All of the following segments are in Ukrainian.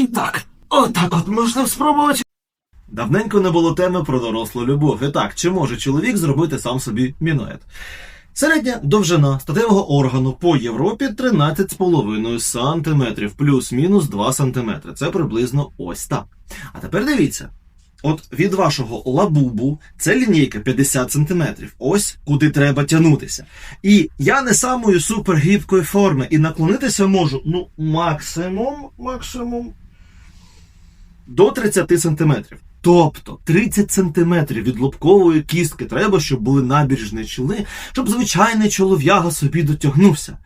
І так, отак от можна спробувати. Давненько не було теми про дорослу любов. І так, чи може чоловік зробити сам собі мінует? Середня довжина статевого органу по Європі 13,5 см, плюс-мінус 2 см. Це приблизно ось так. А тепер дивіться. От від вашого лабубу це лінійка 50 см. Ось куди треба тягнутися. І я не самої супергібкої форми, і наклонитися можу, ну, максимум, максимум до 30 см. Тобто 30 см від лобкової кістки треба, щоб були набережні чоли, щоб звичайний чолов'яга собі дотягнувся.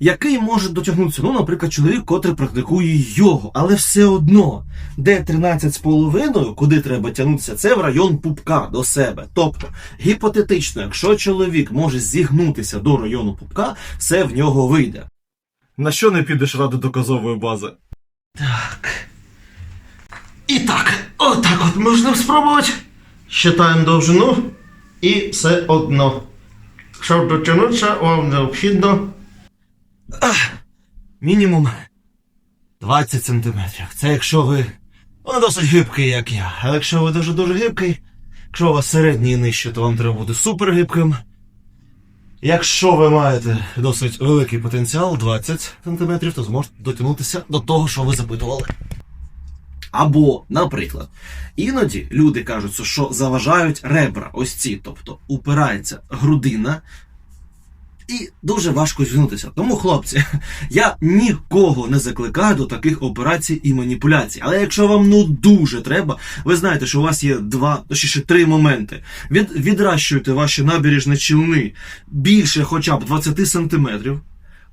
Який може дотягнутися? Ну, наприклад, чоловік, котрий практикує йогу, але все одно, де 13,5, куди треба тягнутися, це в район пупка до себе. Тобто, гіпотетично, якщо чоловік може зігнутися до району пупка, все в нього вийде. На що не підеш ради доказової бази? Так. І так, отак от можна спробувати. Считаємо довжину і все одно. Щоб дотягнутися, вам необхідно. Ах, мінімум 20 сантиметрів. Це якщо ви ну, досить гибкий, як я. А якщо ви дуже-дуже гибкий, якщо у вас середній і нижче, то вам треба бути супер гибким. Якщо ви маєте досить великий потенціал 20 сантиметрів, то зможете дотягнутися до того, що ви запитували. Або, наприклад, іноді люди кажуть, що заважають ребра, ось ці, тобто упирається грудина, і дуже важко зігнутися. Тому, хлопці, я нікого не закликаю до таких операцій і маніпуляцій. Але якщо вам ну дуже треба, ви знаєте, що у вас є два, точніше три моменти. Від, відращуйте ваші набережні човни більше хоча б 20 сантиметрів.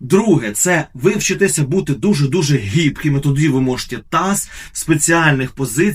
Друге, це ви вчитеся бути дуже-дуже гібкими. Тоді ви можете таз в спеціальних позиціях.